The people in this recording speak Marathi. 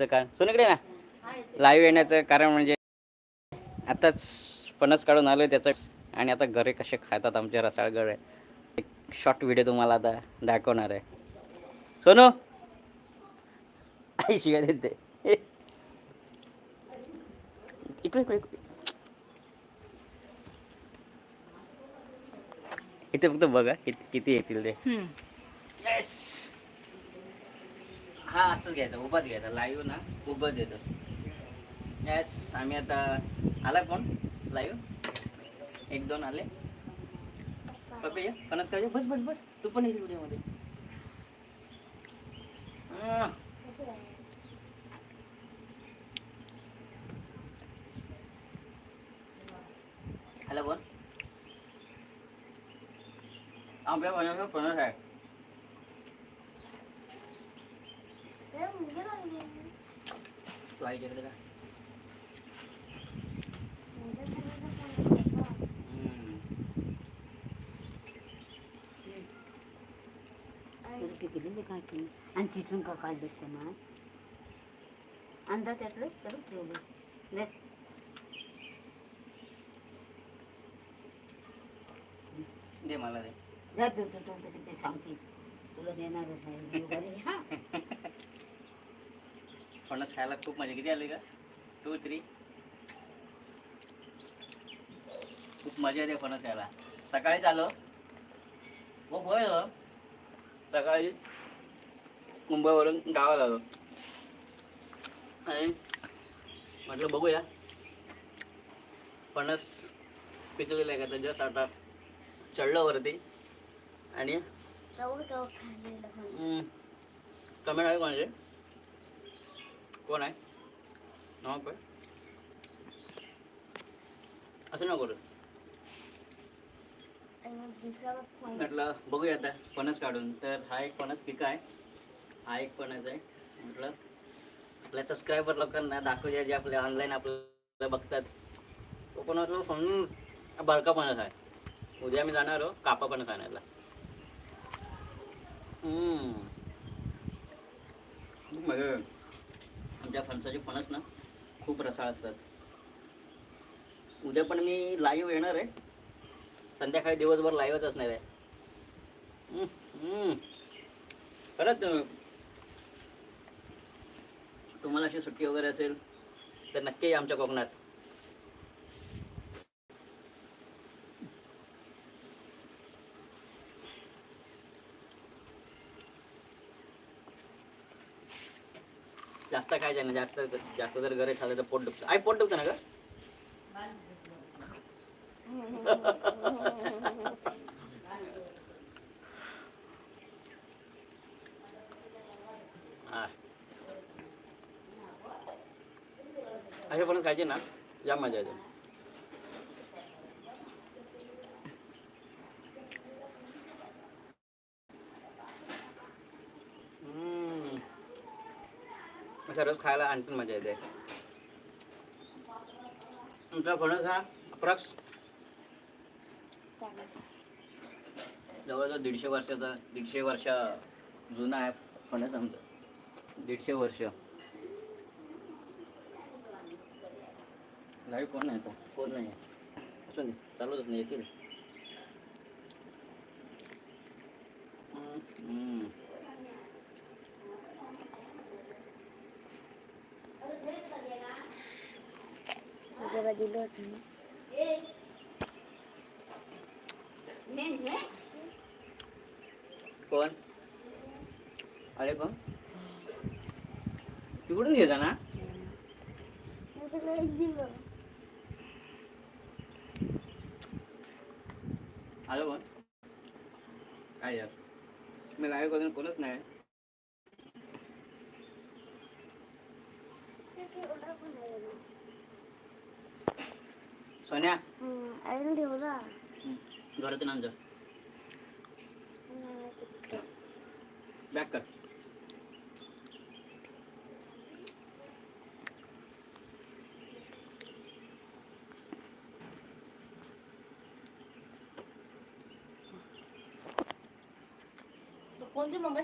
कारण. सोनीकडे ना. लाईव्ह येण्याचं कारण म्हणजे आताच फणस काढून आलोय त्याचं. आणि आता घरे कसे खातात आमचे रसाळगड आहे एक शॉर्ट व्हिडिओ तुम्हाला आता दाखवणार आहे. सोनू! आई शिवाय देते. इकडे इकडे. इथे फक्त बघा किती येतील ते. येस हा असंच घ्यायचं उभाच घ्यायचा लाईव्ह ना उभंच येतो येस आम्ही आता आला कोण लाईव्ह एक दोन आले पप्पे ये फणस काढू बस बस बस तू पण येईल व्हिडिओमध्ये हं. आला कोण आंब्या फणस फणस आहे तू आईच्याकडे जा हम्म. आणि चिचून का काढलीस ते मग अंदा त्यातलं तर ठेवलं. दे मला दे जा तू तू तू तू ते सांगशील तुला देणारच नाही. हा. फणस खायला खूप मजा किती आली का? टू थ्री खूप मजा येते फणस खायला. सकाळीच आलो हो होय हो. सकाळी मुंबईवरून गावाला आलो. आणि म्हटलं बघूया. फणस पिकलेलं आहे का? जस्ट आता चढलं वरती. आणि कमेंट आहे कोणाचे. कोण आहे? नाव काय? असं नको करू. म्हटलं बघूया आता फणस काढून. तर हा एक फणस पिका आहे. हा एक फणस आहे. म्हटलं आपल्या सबस्क्रायबर लोकांना दाखवूया जे आपले ऑनलाईन आपल्याला बघतात. तो पण म्हटलं समजून बरका फणस आहे. उद्या मी जाणार आहो कापा फणस आणायला. हम्म. मजा आमच्या फणसाचे फणस ना खूप रसाळ असतात. उद्या पण मी लाईव्ह येणार आहे. संध्याकाळी दिवसभर लाईव्हच असणार आहे. हम्म, खरंच तुम्हाला अशी सुट्टी वगैरे असेल तर नक्की आमच्या कोकणात. जास्त खायचं ना जास्त जास्त जर घरी खाल्लं तर पोट दुखतं. आई पोट दुखतं ना ग? असे पण खायचे ना? जाम मजा येते असा रस खायला आणखीन मजा येते. आमचा फणस हा अप्रॉक्स. जवळजवळ दीडशे वर्षाचा दीडशे वर्ष जुना आहे फणस आमचा. दीडशे वर्ष. गाडी कोण नाही तो कोण नाही. असं नाही नाही येतील. दिलं होतं ना. कोण अरे कोण तिकडून घेता ना. आलो कोण काय यार मी लाईव्ह करून कोणच नाही आहे ना. सोन्या हम्म, आईने ठेवला घरातून आमचं नाही, ते कुठं. बॅक कर कोणती मग